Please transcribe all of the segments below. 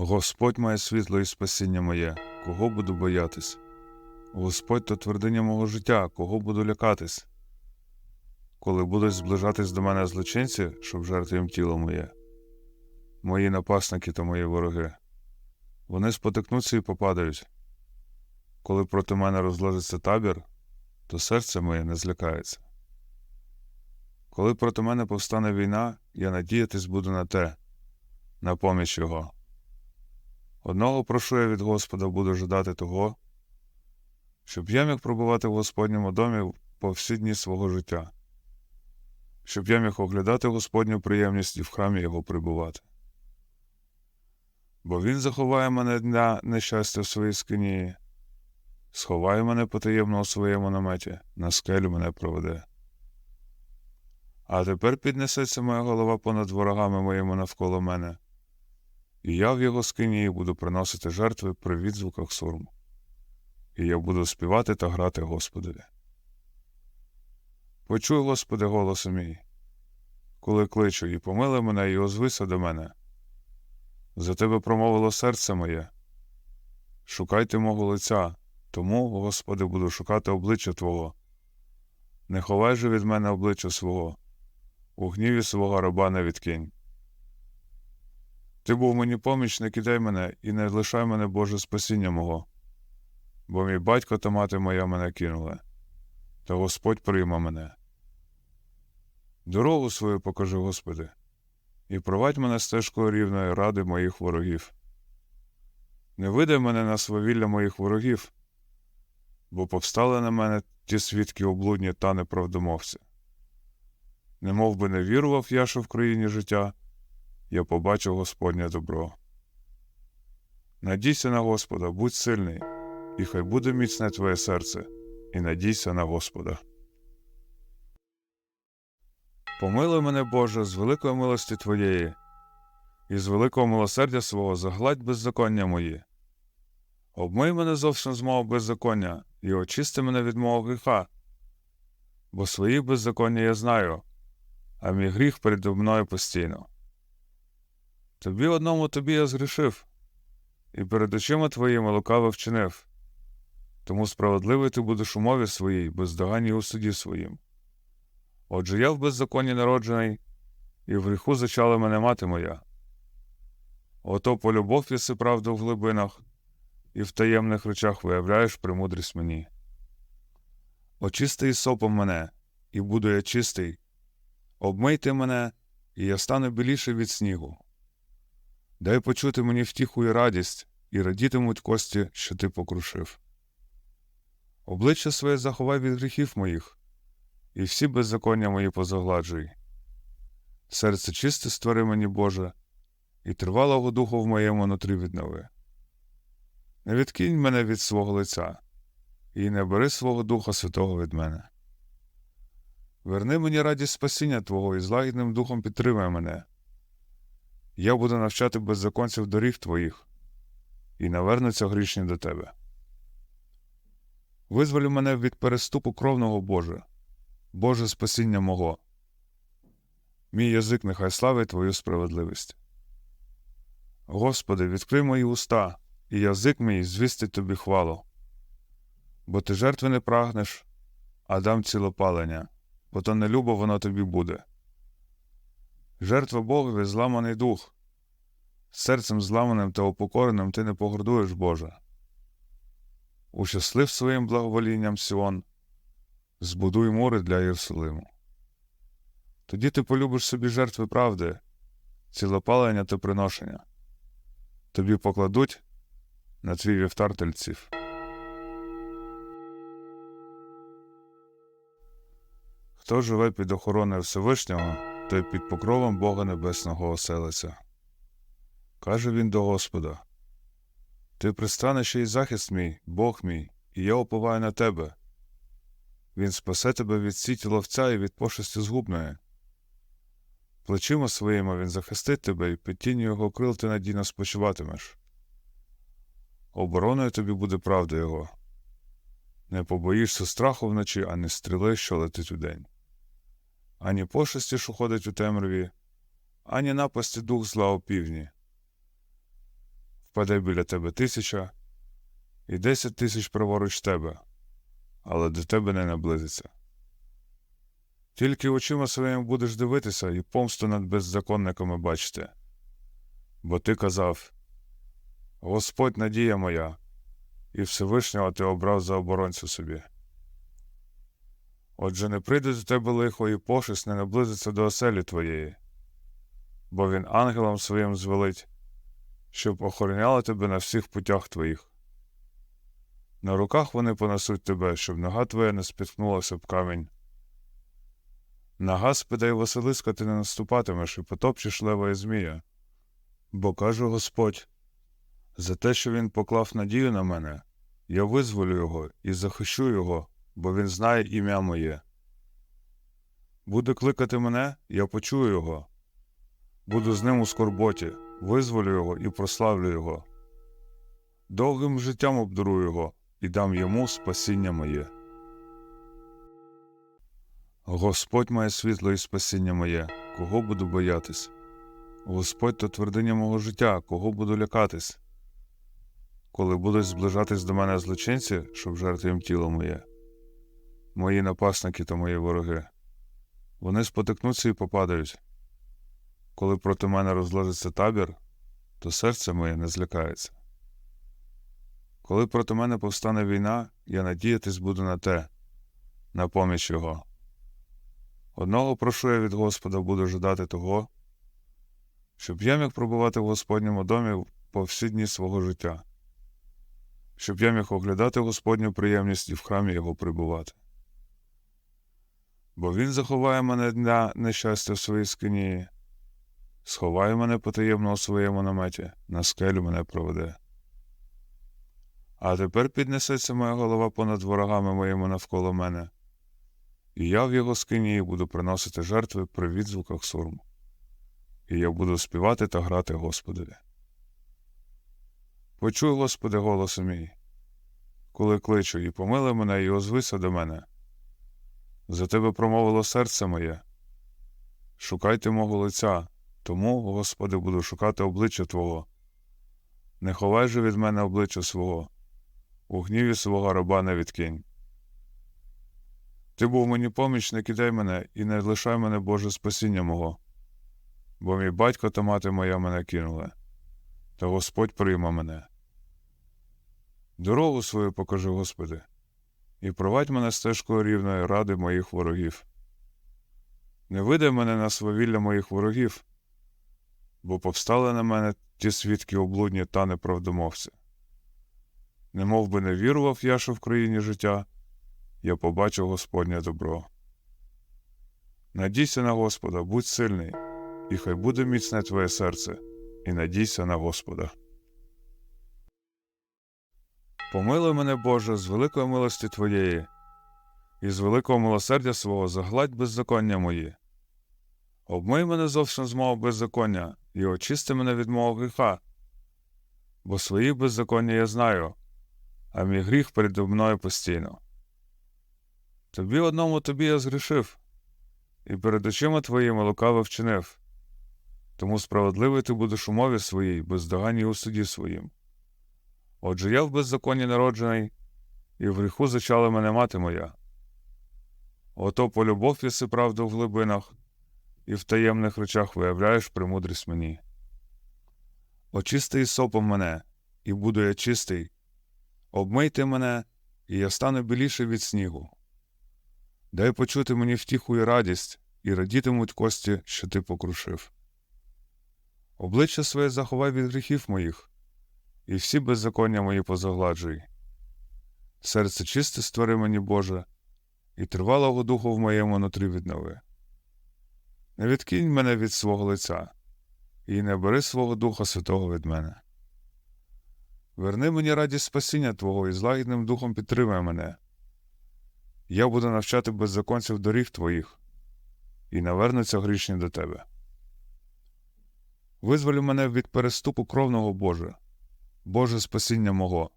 Господь моє світло і спасіння моє, кого буду боятись? Господь то твердиня мого життя, кого буду лякатись? Коли будуть зближатись до мене злочинці, щоб жерти їм тіло моє, мої напасники та мої вороги, вони спотикнуться і попадають. Коли проти мене розложиться табір, то серце моє не злякається. Коли проти мене повстане війна, я надіятись буду на те, на поміч Його. Одного прошу я від Господа буду жадати того, щоб я міг пробувати в Господньому домі по всі дні свого життя, щоб я міг оглядати Господню приємність і в храмі Його прибувати. Бо Він заховає мене дня нещастя в своїй скині, сховає мене потаємно у своєму наметі, на скелю мене проведе. А тепер піднесеться моя голова понад ворогами моїми навколо мене, і я в його скині буду приносити жертви при відзвуках сурму, і я буду співати та грати Господові. Почуй, Господи, голос мій, коли кличу, і помили мене, і озвися до мене. За тебе промовило серце моє. Шукайте мого лиця, тому, Господи, буду шукати обличчя Твого. Не ховай же від мене обличчя свого, у гніві свого раба не відкинь. Ти був мені поміч, не кидай мене і не лишай мене, Боже, спасіння мого, бо мій батько та мати моя мене кинули, та Господь прийма мене. Дорогу свою покажи, Господи, і провадь мене стежкою рівної ради моїх ворогів. Не видай мене на свавілля моїх ворогів, бо повстали на мене ті свідки облудні та неправдомовці. Не мов би не вірував я, що в країні життя, я побачив Господнє добро. Надійся на Господа, будь сильний, і хай буде міцне твоє серце, і надійся на Господа. Помилуй мене, Боже, з великої милості Твоєї, і з великого милосердя свого загладь беззаконня мої. Обмий мене зовсім з мого беззаконня і очисти мене від мого гріха, бо свої беззаконня я знаю, а мій гріх передо мною постійно. Тобі одному тобі я згрішив, і перед очима твоїми лукаво вчинив. Тому справедливий ти будеш у мові своїй, бездоганній у суді своїм. Отже я в беззаконні народжений, і в гріху зачала мене мати моя. Ото полюбов єси правду в глибинах, і в таємних речах виявляєш премудрість мені. Очисти сопом мене, і буду я чистий, обмийте мене, і я стану біліше від снігу. Дай почути мені втіху і радість, і радітимуть кості, що ти покрушив. Обличчя своє заховай від гріхів моїх, і всі беззаконня мої позагладжуй. Серце чисте створи мені, Боже, і тривалого духу в моєму нутрі віднови. Не відкинь мене від свого лиця, і не бери свого Духа Святого від мене. Верни мені радість спасіння Твого і злагідним духом підтримай мене. Я буду навчати беззаконців доріг твоїх, і навернуться грішні до тебе. Визволю мене від переступу кровного Боже, Боже спасіння мого. Мій язик нехай славить Твою справедливість. Господи, відкрий мої уста, і язик мій звістить тобі хвалу. Бо ти жертви не прагнеш, а дам цілопалення, бо то не любо воно тобі буде. Жертва Богові зламаний дух. Серцем зламаним та упокореним ти не погордуєш, Боже. Ущаслив своїм благоволінням Сіон, збудуй мури для Єрусалиму. Тоді ти полюбиш собі жертви правди, цілопалення та приношення. Тобі покладуть на твій вівтар тельців. Хто живе під охороною Всевишнього, той під покровом Бога Небесного оселиться. Каже він до Господа: Ти пристанище і захист мій, Бог мій, і я уповаю на тебе. Він спасе тебе від сіті ловця і від пошесті згубної. Плечима своїми він захистить тебе, і під тінню його крил ти надійно спочиватимеш. Обороною тобі буде правда його. Не побоїшся страху вночі, ані стріли, що летить удень. Ані пошесті, що ходить у темряві, ані напасті дух зла у півдні. впаде біля тебе тисяча, і десять тисяч праворуч тебе, але до тебе не наблизиться. Тільки очима своїми будеш дивитися і помсту над беззаконниками бачити. Бо ти казав Господь надія моя, і Всевишнього ти обрав за оборонцю собі. Отже, не прийде до тебе лихо і пошесть не наблизиться до оселі твоєї, бо він ангелам своїм звелить, щоб охороняли тебе на всіх путях твоїх. На руках вони понесуть тебе, щоб нога твоя не спіткнулася об камінь. На гаспида й Василиска ти не наступатимеш і потопчеш лева і змія. Бо каже Господь за те, що він поклав надію на мене, я визволю його і захищу його, бо він знає ім'я моє. Буде кликати мене, я почую його. Буду з ним у скорботі, визволю його і прославлю його. Довгим життям обдарую його і дам йому спасіння моє. Господь моє світло і спасіння моє, кого буду боятись? Господь то твердиня мого життя, кого буду лякатись? Коли будуть зближатись до мене злочинці, щоб жерти тіло моє, мої напасники та мої вороги, вони спотикнуться і попадають. Коли проти мене розложиться табір, то серце моє не злякається. Коли проти мене повстане війна, я надіятись буду на те, на поміч його. Одного прошу я від Господа буду ждати того, щоб я міг пробувати в Господньому домі по всі дні свого життя, щоб я міг оглядати Господню приємність і в храмі його прибувати. Бо він заховає мене дня нещастя в своїй скині, сховає мене потаємно у своєму наметі, на скелю мене проведе. А тепер піднесеться моя голова понад ворогами моїми навколо мене, і я в його скині буду приносити жертви при відзвуках сурму, і я буду співати та грати Господові. Почуй, Господи, голос мій, коли кличу, і помили мене, і озвися до мене. За тебе промовило серце моє. Шукайте мого лиця, тому, Господи, буду шукати обличчя Твого. Не ховай же від мене обличчя свого, у гніві свого раба не відкинь. Ти був мені поміч, не кидай мене і не лишай мене, Боже, спасіння мого, бо мій батько та мати моя мене кинули, та Господь прийме мене. Дорогу свою покажи, Господи, і провадь мене стежкою рівної ради моїх ворогів. Не видай мене на свавілля моїх ворогів, бо повстали на мене ті свідки облудні та неправдомовці. Не мов би не вірував я, що в країні життя, я побачив Господнє добро. Надійся на Господа, будь сильний, і хай буде міцне твоє серце, і надійся на Господа. Помилуй мене, Боже, з великої милості Твоєї, і з великого милосердя свого загладь беззаконня мої. Обмий мене зовсім з мого беззаконня і очисти мене від мого гріха, бо свої беззаконня я знаю, а мій гріх передо мною постійно. Тобі одному тобі я згрішив, і перед очима твоїми лукаво вчинив. Тому справедливий ти будеш у мові своїй, бездоганній у суді своїм. Отже я в беззаконні народжений, і в гріху зачала мене мати моя. Ото полюбов єси правду в глибинах, і в таємних речах виявляєш премудрість мені. Очисти сопом мене, і буду я чистий, обмийте мене, і я стану біліше від снігу. Дай почути мені втіху і радість, і радітимуть кості, що ти покрушив. Обличчя своє заховай від гріхів моїх, і всі беззаконня мої позагладжуй. Серце чисте створи мені, Боже, і тривалого духу в моєму нутрі віднови. Не відкинь мене від свого лиця, і не бери свого Духа Святого від мене. Верни мені радість спасіння Твого і злагідним духом підтримай мене. Я буду навчати беззаконців доріг Твоїх, і навернуться грішні до Тебе. Визволю мене від переступу кровного Боже, Боже спасіння мого.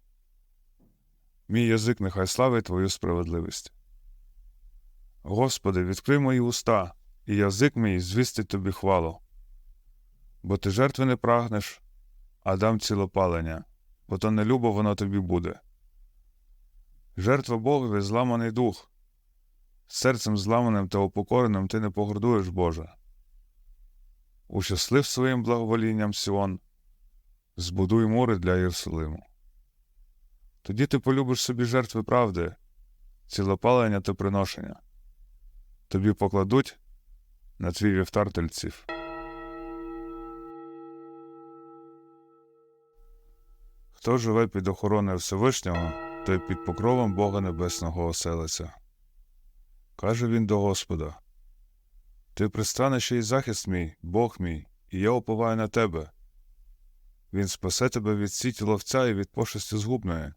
Мій язик нехай славить Твою справедливість. Господи, відкрий мої уста, і язик мій звістить Тобі хвалу. Бо ти жертви не прагнеш, а дам цілопалення, бо то не любо воно тобі буде. Жертва Богові зламаний дух. Серцем зламаним та упокореним ти не погордуєш, Боже. Ущаслив своїм благоволінням Сіон, збудуй мури для Єрусалиму. Тоді ти полюбиш собі жертви правди, цілопалення та приношення. Тобі покладуть на твій вівтар тельців. Хто живе під охороною Всевишнього, той під покровом Бога Небесного оселиться. Каже він до Господа: Ти пристанище і захист мій, Бог мій, і я оповаю на тебе. Він спасе тебе від сіті ловця і від пошесті згубної.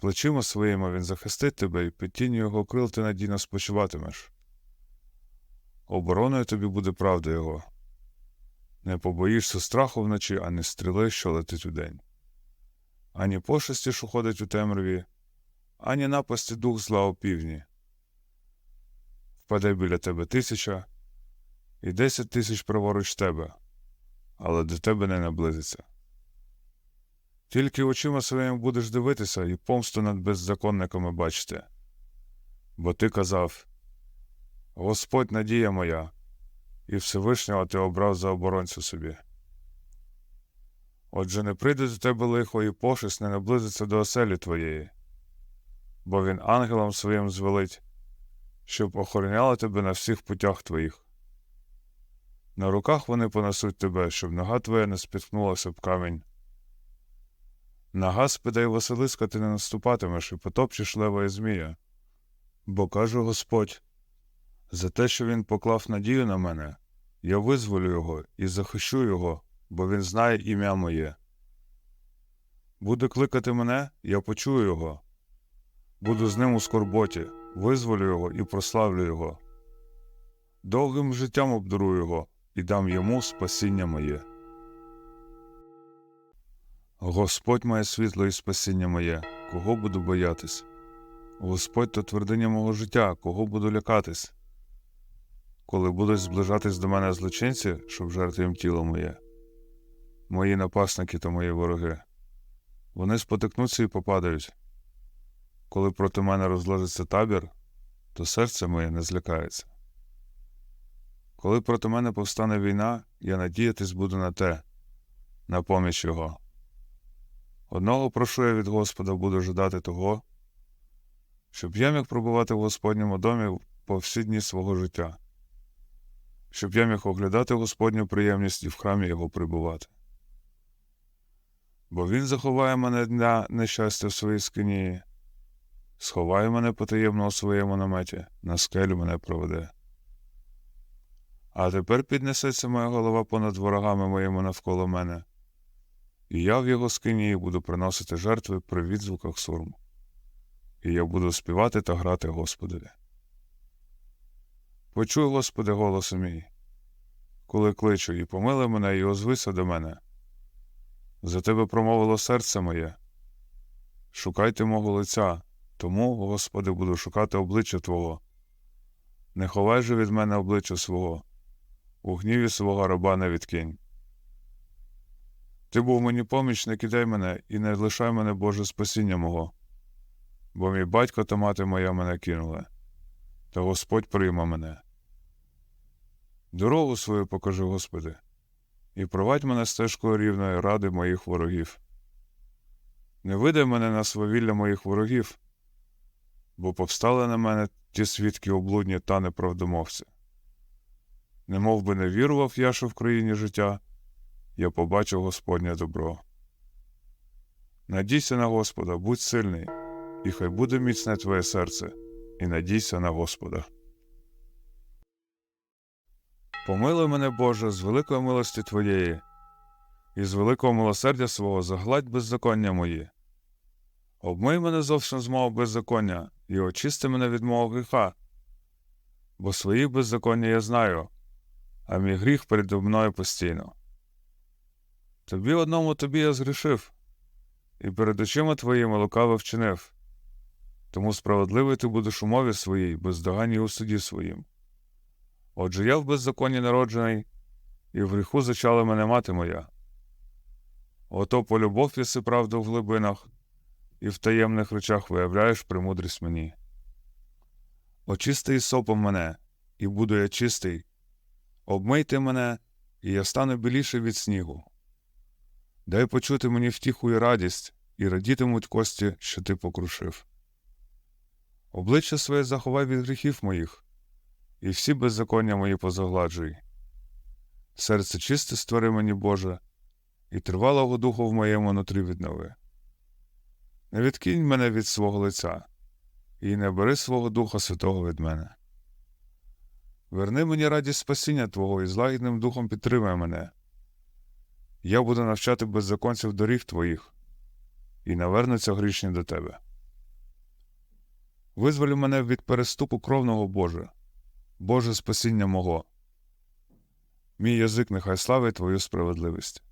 Плечима своїми він захистить тебе, і під тінню його крил ти надійно спочиватимеш. Обороною тобі буде правда його. Не побоїшся страху вночі, ані стріли, що летить удень. Ані пошесті, що ходить у темряві, ані напасті дух зла у півдні. Впаде біля тебе тисяча, і десять тисяч праворуч тебе, але до тебе не наблизиться. Тільки очима своїми будеш дивитися і помсту над беззаконниками бачити. Бо ти казав Господь надія моя, і Всевишнього ти обрав за оборонцю собі. Отже, не прийде до тебе лихо і пошесть не наблизиться до оселі твоєї, бо він ангелам своїм звелить, щоб охороняли тебе на всіх путях твоїх. На руках вони понесуть тебе, щоб нога твоя не спіткнулася б камінь. На Гаспіда й Василиска ти не наступатимеш і потопчеш лева і змія. Бо каже Господь за те, що він поклав надію на мене, я визволю його і захищу його, бо він знає ім'я моє. Буде кликати мене, я почую його. Буду з ним у скорботі, визволю його і прославлю його. Довгим життям обдарую його і дам йому спасіння моє. Господь моє світло і спасіння моє, кого буду боятись? Господь то твердиня мого життя, кого буду лякатись? Коли будуть зближатись до мене злочинці, щоб жерти їм тіло моє, мої напасники та мої вороги, вони спотикнуться і попадають. Коли проти мене розложиться табір, то серце моє не злякається. Коли проти мене повстане війна, я надіятись буду на те, на поміч його. Одного прошу я від Господа буду ждати того, щоб я міг пробувати в Господньому домі по всі дні свого життя, щоб я міг оглядати Господню приємність і в храмі його прибувати. Бо він заховає мене дня нещастя в своїй скині, сховає мене потаємно у своєму наметі, на скелю мене проведе. А тепер піднесеться моя голова понад ворогами моїми навколо мене і я в його скині буду приносити жертви при відзвуках сурму, і я буду співати та грати Господові. Почуй, Господи, голос мій, коли кличу, і помили мене, і озвися до мене. За тебе промовило серце моє. Шукайте мого лиця, тому, Господи, буду шукати обличчя Твого. Не ховай же від мене обличчя свого, у гніві свого раба не відкинь. Ти був мені поміч, не кидай мене і не лишай мене, Боже, спасіння мого, бо мій батько та мати моя мене кинули, та Господь прийме мене. Дорогу свою покажи, Господи, і провадь мене стежкою рівної ради моїх ворогів. Не видай мене на свавілля моїх ворогів, бо повстали на мене ті свідки облудні та неправдомовці. Не мов би не вірував я, що в країні життя я побачив Господнє добро. Надійся на Господа, будь сильний, і хай буде міцне твоє серце, і надійся на Господа. Помилуй мене, Боже, з великої милості Твоєї, і з великого милосердя свого загладь беззаконня мої. Обмий мене зовсім з мого беззаконня і очисти мене від мого гріха, бо свої беззаконня я знаю, а мій гріх передо мною постійно. Тобі одному тобі я згрішив, і перед очима твоїми лукаво вчинив. Тому справедливий ти будеш у мові своїй, бездоганній у суді своїм. Отже я в беззаконні народжений, і в гріху зачала мене мати моя. Ото полюбов єси правду в глибинах, і в таємних речах виявляєш премудрість мені. Очисти ісопом мене, і буду я чистий. Обмийте мене, і я стану біліше від снігу. Дай почути мені втіху і радість, і радітимуть кості, що ти покрушив. Обличчя своє заховай від гріхів моїх, і всі беззаконня мої позагладжуй. Серце чисте створи мені, Боже, і тривалого духу в моєму нутрі віднови. Не відкинь мене від свого лиця, і не бери свого Духа Святого від мене. Верни мені радість спасіння Твого і з лагідним духом підтримай мене. Я буду навчати беззаконців доріг Твоїх, і навернуться грішні до Тебе. Визволю мене від переступу кровного Боже, Боже спасіння мого. Мій язик нехай славить Твою справедливість.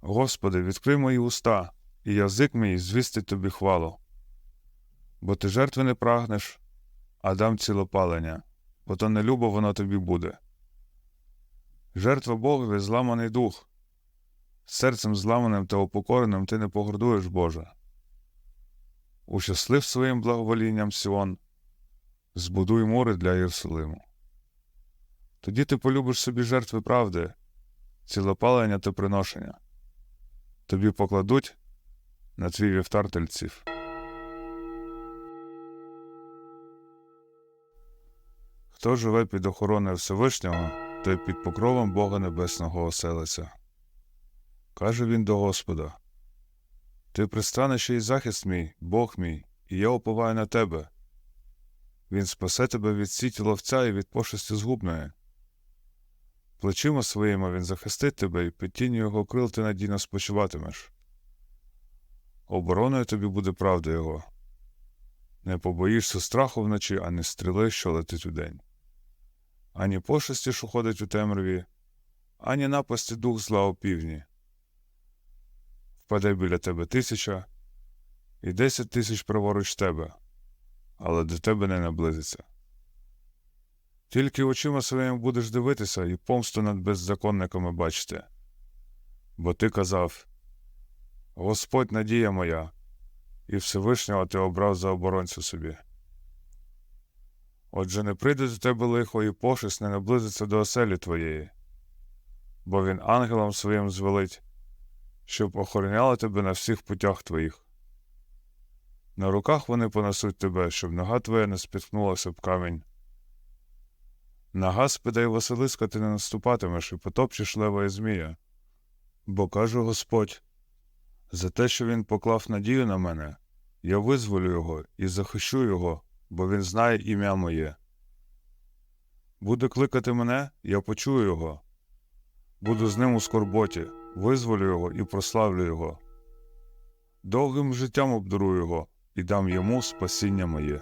Господи, відкрий мої уста, і язик мій звістить Тобі хвалу. Бо ти жертви не прагнеш, а дам цілопалення, бо не любо воно тобі буде. Жертва Богові зламаний дух. Серцем зламаним та упокореним ти не погордуєш, Боже. Ущаслив своїм благоволінням Сіон, збудуй мури для Єрусалиму. Тоді ти полюбиш собі жертви правди, цілопалення та приношення. Тобі покладуть на твій вівтар тельців. Хто живе під охороною Всевишнього, той під покровом Бога Небесного оселиться. Каже він до Господа: Ти пристанеш і захист мій, Бог мій, і я уповаю на тебе. Він спасе тебе від сіті ловця і від пошесті згубної. Плечима своїми він захистить тебе, і під тінню його крил ти надійно спочиватимеш. Обороною тобі буде правда його. Не побоїшся страху вночі, ані стріли, що летить удень. Ані пошесті, що ходить у темряві, ані напасті дух зла у півдні. Впаде біля тебе тисяча, і десять тисяч праворуч тебе, але до тебе не наблизиться. Тільки очима своїми будеш дивитися і помсту над беззаконниками бачити. Бо ти казав Господь надія моя, і Всевишнього ти обрав за оборонцю собі. Отже, не прийде до тебе лихо і пошесть не наблизиться до оселі твоєї, бо він ангелам своїм звелить, щоб охороняли тебе на всіх путях твоїх. На руках вони понесуть тебе, щоб нога твоя не спіткнулася б камінь. На Гаспіда й Василиска ти не наступатимеш і потопчеш лева і змія. Бо каже Господь за те, що він поклав надію на мене, я визволю його і захищу його, бо він знає ім'я моє. Буде кликати мене, я почую його. Буду з ним у скорботі, визволю його і прославлю його. Довгим життям обдарую його і дам йому спасіння моє.